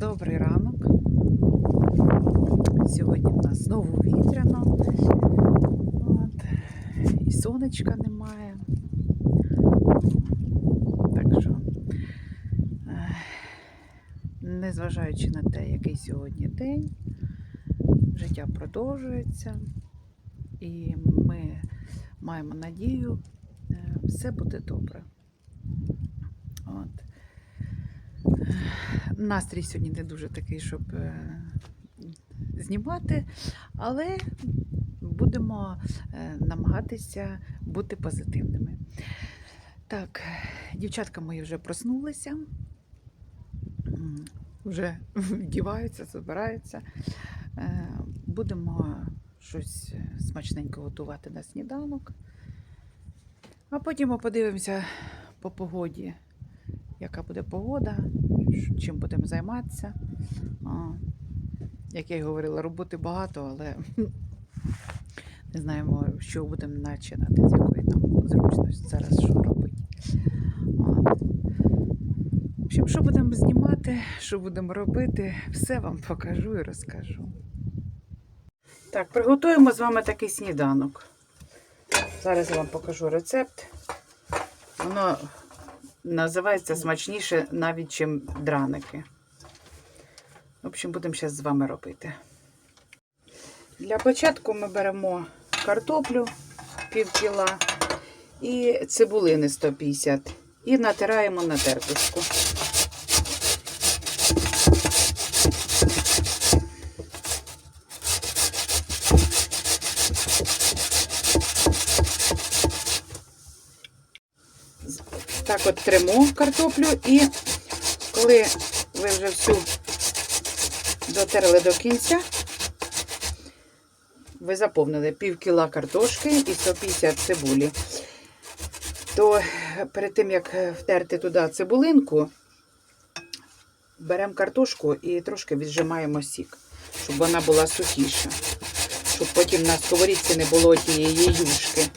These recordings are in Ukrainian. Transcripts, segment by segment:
Добрий ранок. Сьогодні в нас знову вітряно. От. І сонечка немає. Так що, незважаючи на те, який сьогодні день, життя продовжується, і ми маємо надію, е, все буде добре. От. Настрій сьогодні не дуже такий, щоб е, знімати, але будемо е, намагатися бути позитивними. Так, дівчатка мої вже проснулися, вже вдіваються, збираються. Е, Будемо щось смачненьке готувати на сніданок. А потім ми подивимося по погоді, яка буде погода, чим будемо займатися. Як я й говорила, роботи багато, але не знаємо, що будемо починати, з якої нам зручності зараз що робити. В що будемо знімати, що будемо робити, все вам покажу і розкажу. Так, приготуємо з вами такий сніданок. Зараз я вам покажу рецепт. Воно називається смачніше навіть, ніж драники. В общем, будемо зараз з вами робити. Для початку ми беремо картоплю пів кіла і цибулини 150 і натираємо на тертушку. Так от тримо картоплю і коли ви вже всю дотерли до кінця, ви заповнили пів кіла картошки і 150 цибулі, то перед тим, як втерти туди цибулинку, беремо картошку і трошки віджимаємо сік, щоб вона була сухіша, щоб потім на сковорідці не було тієї юшки.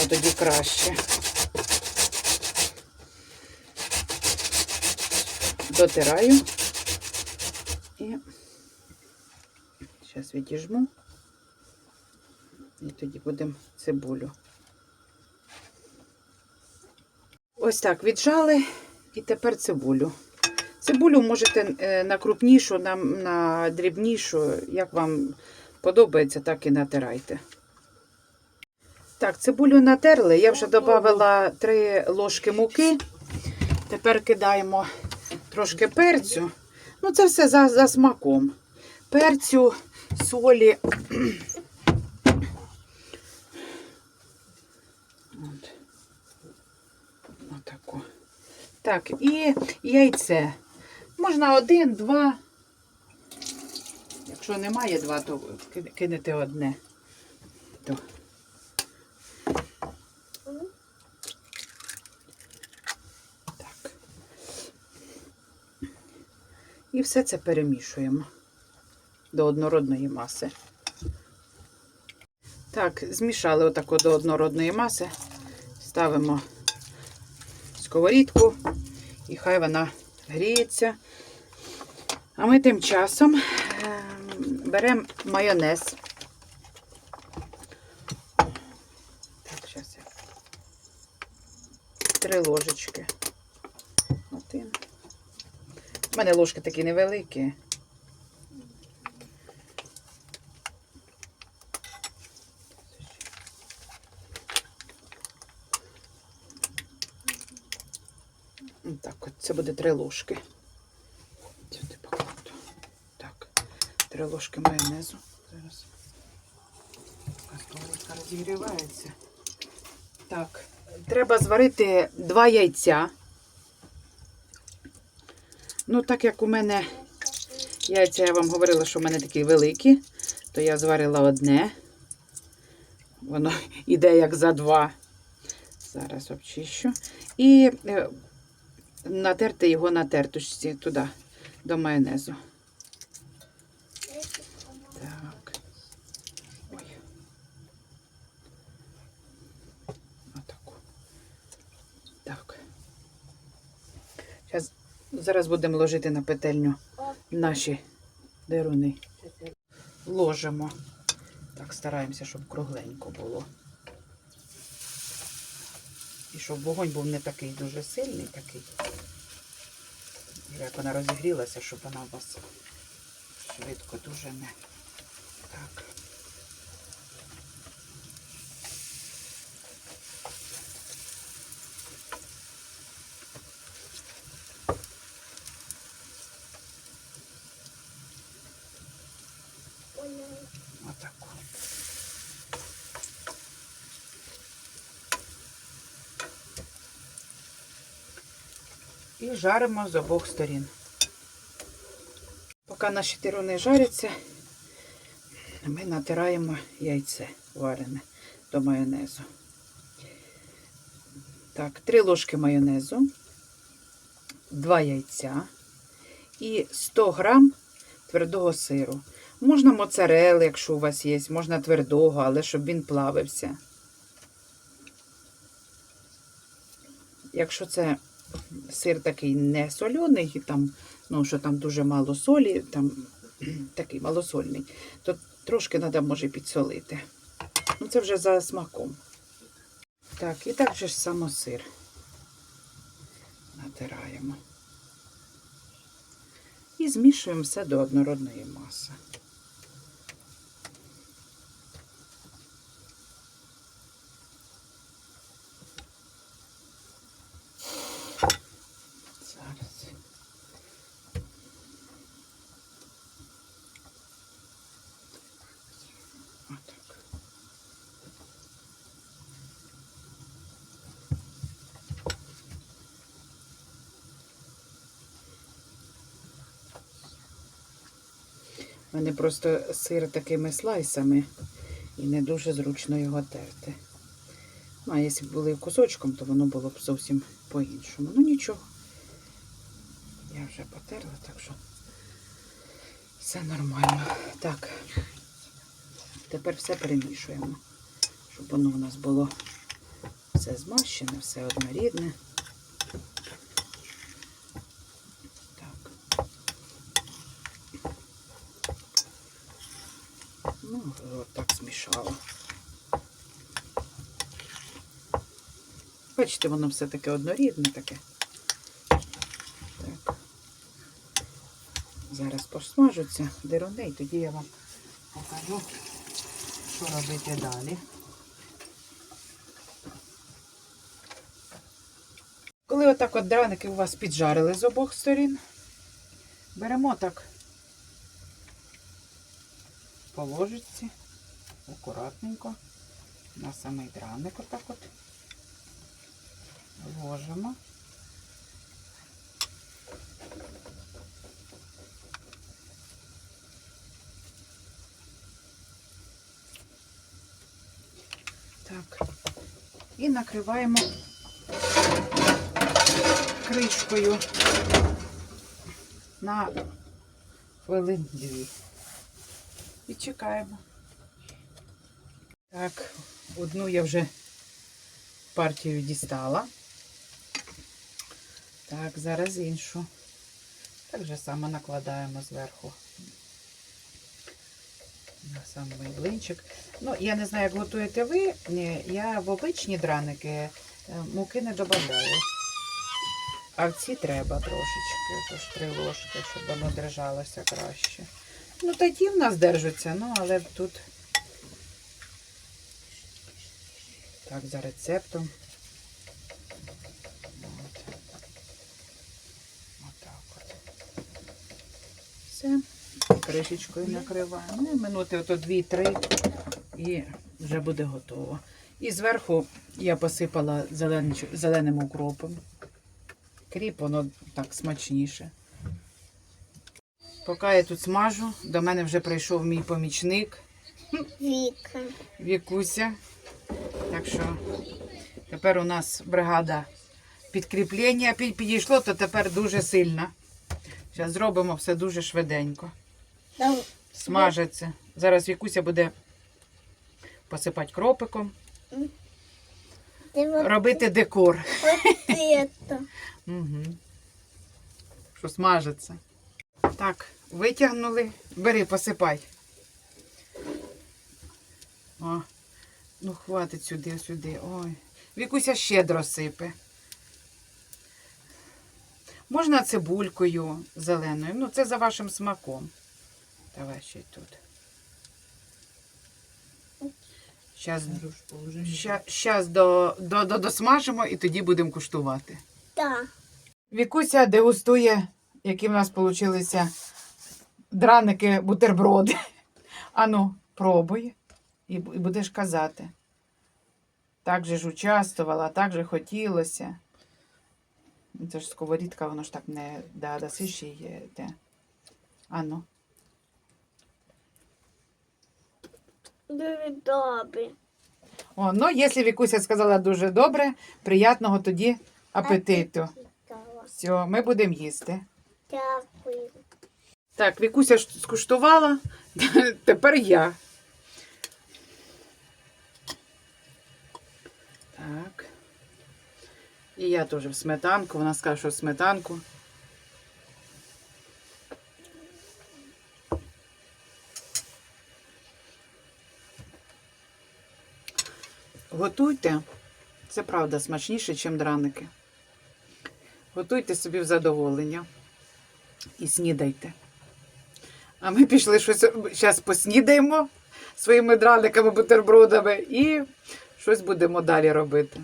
Ну тоді краще. Дотираю і зараз відіжму. І тоді будемо цибулю. Ось так віджали і тепер цибулю. Цибулю можете е, на крупнішу, на, на дрібнішу, як вам подобається, так і натирайте. Так, цибулю натерли. Я вже додала 3 ложки муки. Тепер кидаємо трошки перцю. Ну, це все за, за смаком. Перцю, солі. От. Так, і яйце. Можна один, два. Якщо немає два, то кинете одне. І все це перемішуємо до однородної маси. Так, змішали отако до однородної маси. Ставимо сковорідку і хай вона гріється. А ми тим часом ем, беремо майонез. Так, зараз. Три ложечки. Один. У мене ложки такі невеликі. Так, от це буде три ложки. Сюди покладу. Так, три ложки майонезу. Зараз. Розігрівається. Так, треба зварити два яйця. Ну, так як у мене яйця, я вам говорила, що у мене такі великі, то я зварила одне. Воно йде як за два. Зараз обчищу. І е, натерти його на тертушці туди, до майонезу. Так. Ой. Отаку. Так. Зараз, будемо ложити на петельню наші деруни. Ложимо. Так, стараємося, щоб кругленько було. І щоб вогонь був не такий дуже сильний, такий. Як вона розігрілася, щоб вона у вас швидко дуже не. Так. Отако. І жаримо з обох сторін. Поки наші тируни жаряться, ми натираємо яйце варене до майонезу. Так, 3 ложки майонезу, 2 яйця і 100 грам твердого сиру. Можна моцарели, якщо у вас є, можна твердого, але щоб він плавився. Якщо це сир такий не соляний, там, ну, що там дуже мало солі, там такий малосольний, то трошки треба може підсолити. Ну, це вже за смаком. Так, і так же ж само сир натираємо. І змішуємо все до однородної маси. Зараз. Отак. У мене просто сир такими слайсами і не дуже зручно його терти. Ну, а якщо б були кусочком, то воно було б зовсім по-іншому. Ну нічого. Я вже потерла, так що все нормально. Так, тепер все перемішуємо, щоб воно у нас було все змащене, все однорідне. Так. Ну, от так змішала. Бачите, воно все таке однорідне таке. Так. Зараз посмажуться деруни, і тоді я вам покажу, що робити далі. Коли отак от драники у вас піджарили з обох сторін, беремо так по ложечці, акуратненько, на самий драник отак от ложимо. Так. І накриваємо кришкою на хвилин дві. І чекаємо. Так, одну я вже партію дістала. Так, зараз іншу. Так же само накладаємо зверху. На самий блинчик. Ну, я не знаю, як готуєте ви. Я в обичні драники е, муки не додаю. А в ці треба трошечки, тож три ложки, щоб воно держалося краще. Ну, тоді в нас держаться, ну, але тут так, за рецептом. От. Отак от. Все. Кришечкою накриваємо. Ну, минути ото 2-3 і вже буде готово. І зверху я посипала зеленим укропом. Кріп, воно так смачніше. Поки я тут смажу, до мене вже прийшов мій помічник Віка. Вікуся. Так що тепер у нас бригада підкріплення підійшло, то тепер дуже сильно. Зараз зробимо все дуже швиденько. Смажиться. Зараз Вікуся буде посипати кропиком. Робити декор. Угу. Що смажиться. Так, витягнули. Бери, посипай. О, ну хватить сюди, сюди. Ой. Вікуся щедро сипе. Можна цибулькою зеленою. Ну, це за вашим смаком. Давай ще й тут. Щас, ща, щас до, до, до, досмажимо і тоді будемо куштувати. Да. Вікуся дегустує, які в нас вийшли драники, бутерброди. Ану, пробуй і і будеш казати. Так же ж участвувала, так же хотілося. Ну, Це ж сковорідка, воно ж так не да, даси ще є. Де. Ану. Дуже добре. О, ну, якщо Вікуся сказала дуже добре, приятного тоді апетиту. Все, ми будемо їсти. Дякую. Так, Вікуся скуштувала, тепер я. Так. І я теж в сметанку. Вона скаже, що в сметанку. Готуйте. Це правда смачніше, ніж драники. Готуйте собі в задоволення і снідайте. А ми пішли щось зараз поснідаємо своїми драниками, бутербродами і щось будемо далі робити.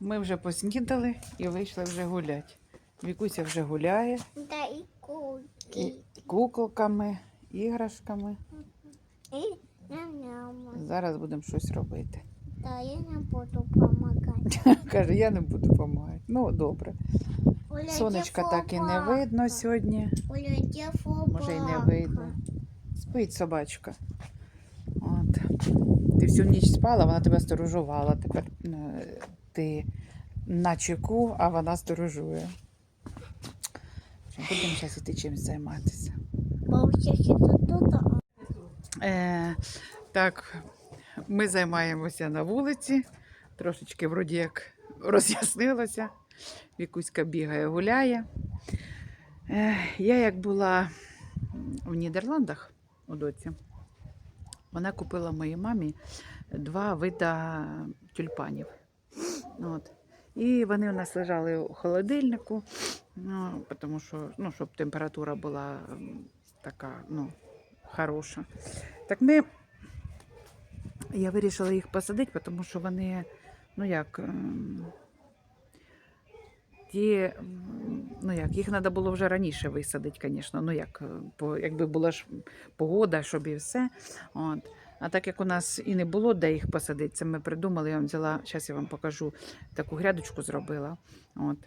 Ми вже поснідали і вийшли вже гуляти. Вікуся вже гуляє Да і і куколками, іграшками. І ням-ням. Зараз будемо щось робити. Да, я не буду помагати. Каже, я не буду допомагати. Ну, добре. Оля, Сонечка так і не видно сьогодні. Оля. Може, і не видно. Спить собачка. От. Ти всю ніч спала, вона тебе сторожувала. Тепер е, ти на чеку, а вона сторожує. Будемо зараз іти чимось займатися. Е, так, ми займаємося на вулиці. Трошечки вроді як роз'яснилося. Вікуська бігає, гуляє. Е, я як була в Нідерландах у доці, вона купила моїй мамі два вида тюльпанів. От. І вони у нас лежали у холодильнику, ну, тому що, ну, щоб температура була така, ну, хороша. Так ми, я вирішила їх посадити, тому що вони, ну як, ем, ті, ну як, їх треба було вже раніше висадити, звісно. Ну як, по, якби була ж погода, щоб і все. От. А так як у нас і не було де їх посадити, це ми придумали, я вам взяла, зараз я вам покажу, таку грядочку зробила. От.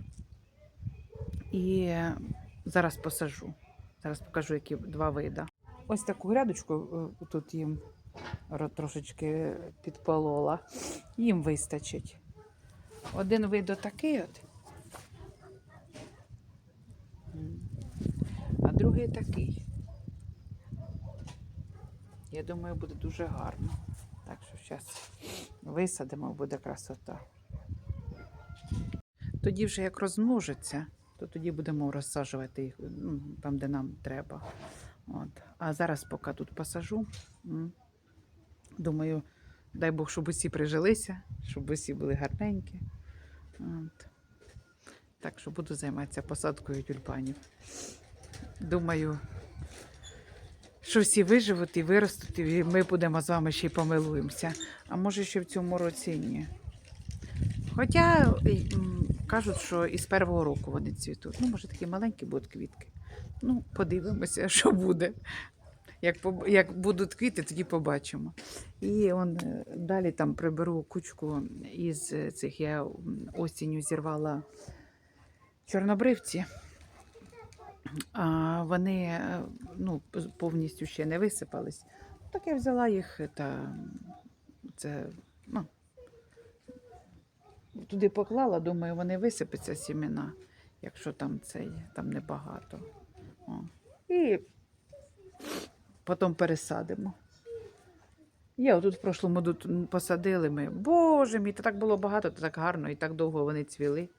І зараз посажу. Зараз покажу, які два види. Ось таку грядочку е, тут їм трошечки підполола. Їм вистачить. Один вид отакий от. М. А другий такий. Я думаю, буде дуже гарно. Так що зараз висадимо, буде красота. Тоді вже як розмножиться, то тоді будемо розсаджувати їх ну, там, де нам треба. От. А зараз, поки тут посажу, думаю, дай Бог, щоб усі прижилися, щоб усі були гарненькі. От. Так що буду займатися посадкою тюльпанів. Думаю, що всі виживуть і виростуть, і ми будемо з вами ще й помилуємося. А може, ще в цьому році ні. Хоча кажуть, що із першого року вони цвітуть. Ну, може, такі маленькі будуть квітки. Ну, подивимося, що буде. Як, як будуть квіти, тоді побачимо. І он, е, далі там приберу кучку із е, цих. Я осінню зірвала чорнобривці. Вони е, ну, повністю ще не висипались. Так я взяла їх та це, ну, туди поклала, думаю, вони висипаться сімена, якщо там цей, там небагато. О. І потім пересадимо. Є, отут в прошлому тут посадили ми. Боже мій, та так було багато, та так гарно і так довго вони цвіли.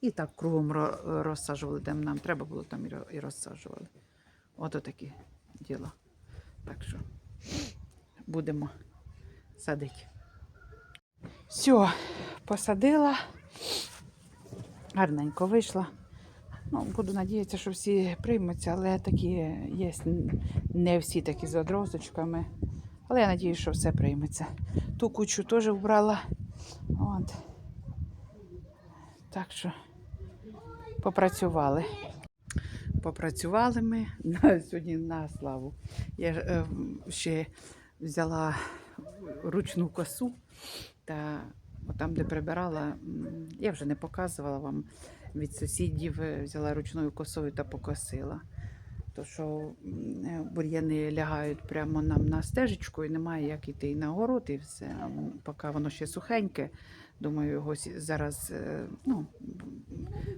І так кругом ро- розсаджували, де нам треба було, там і ро- і розсаджували. Ото такі діла. Так що будемо садити. Все, посадила. Гарненько вийшла. Ну, буду надіятися, що всі приймуться, але такі є не всі такі з одрозочками. Але я надіюся, що все прийметься. Ту кучу теж вбрала. От. Так що попрацювали. Попрацювали ми сьогодні на славу. Я е, ще взяла ручну косу та там, де прибирала, я вже не показувала вам від сусідів, е, взяла ручною косою та покосила. То що е, бур'яни лягають прямо нам на стежечку і немає як іти на город, і все. Поки воно ще сухеньке, думаю, його зараз е, ну,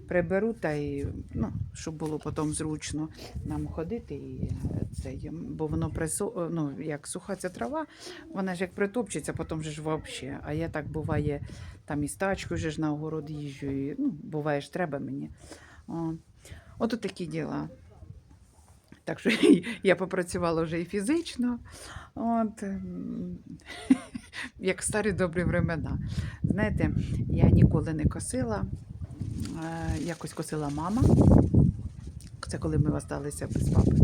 приберу та й, ну, щоб було потім зручно нам ходити. І, е, це, бо воно присо, ну, як суха ця трава, вона ж як притопчеться, потім же ж взагалі. А я так буває, там і з тачкою ж на огород їжджу, і, ну, буває ж треба мені. О. От такі діла. Так що я попрацювала вже і фізично, от, ем, як старі добрі времена. Знаєте, я ніколи не косила, е, якось косила мама. Це коли ми осталися без папи.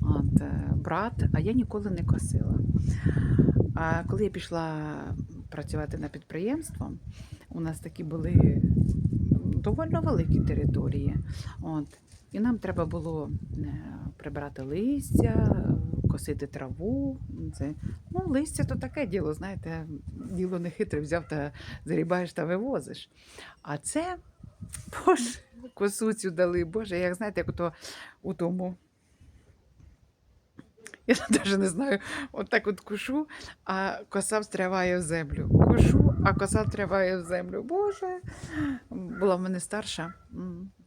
От, е, брат, а я ніколи не косила. А коли я пішла працювати на підприємство, у нас такі були доволі великі території. От. І нам треба було е, прибирати листя, косити траву. Це, ну, листя то таке діло, знаєте, діло не хитре, взяв та зарібаєш та вивозиш. А це, боже, косу цю дали, боже, як знаєте, як ото у тому. Я навіть не знаю, от так от кушу, а коса встряває в землю. Кушу, а коса встряває в землю. Боже, була в мене старша,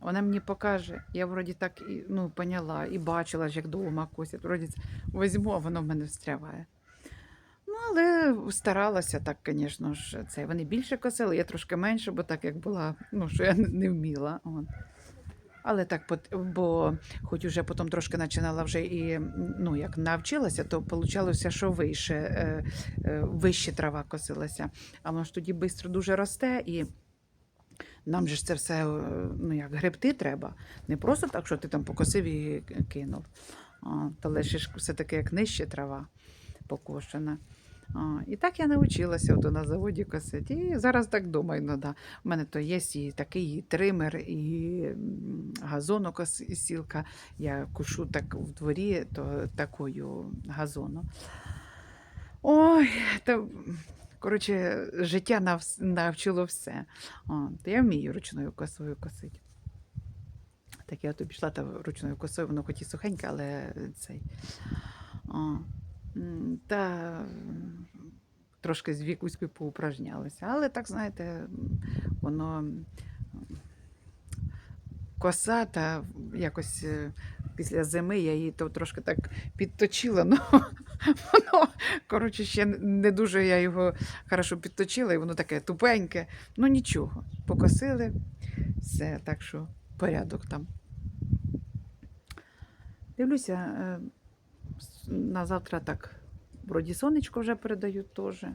вона мені покаже. Я вроді так і ну, поняла, і бачила, як дома косять. Вроді візьму, а воно в мене встряває. Ну, але старалася так, звісно ж, це. Вони більше косили, я трошки менше, бо так як була, ну, що я не- вміла. От. Але так, бо хоч уже потім трошки починала вже і ну, як навчилася, то получалося, що вище, е, е, вище трава косилася. А воно ж тоді швидко дуже росте і. Нам же ж це все е, ну, як гребти треба. Не просто так, що ти там покосив і кинув. А, то лише ж все-таки як нижче трава покошена. А, і так я навчилася ото на заводі косити. І зараз так думаю, ну да. У мене то є і такий і тример, і газонокосілка. Я кушу так в дворі, то такою газону. Ой, та, коротше, життя навс- навчило все. О, та я вмію ручною косою косити. Так я то пішла та ручною косою, воно хоч і сухеньке, але цей. О, та трошки з вікуською поупражнялася. Але так, знаєте, воно коса та якось е, після зими я її то трошки так підточила. Ну, воно, коротше, ще не дуже я його хорошо підточила, і воно таке тупеньке. Ну нічого, покосили, все, так що порядок там. Дивлюся, е, на завтра так вроді сонечко вже передають теж.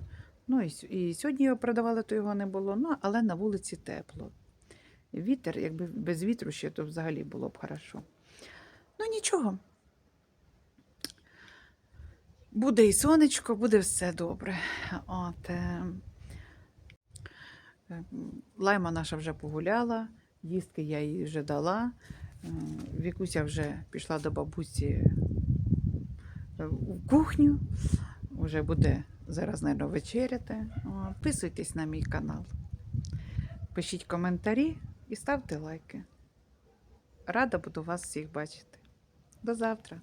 Ну і, і сьогодні його передавали, то його не було, ну, але на вулиці тепло. Вітер, якби без вітру ще, то взагалі було б хорошо. Ну нічого. Буде і сонечко, буде все добре. От, е, е, лайма наша вже погуляла, їстки я їй вже дала. Е, Вікуся вже пішла до бабусі в кухню. Вже буде зараз, мабуть, вечеряти. Підписуйтесь на мій канал. Пишіть коментарі і ставте лайки. Рада буду вас всіх бачити. До завтра.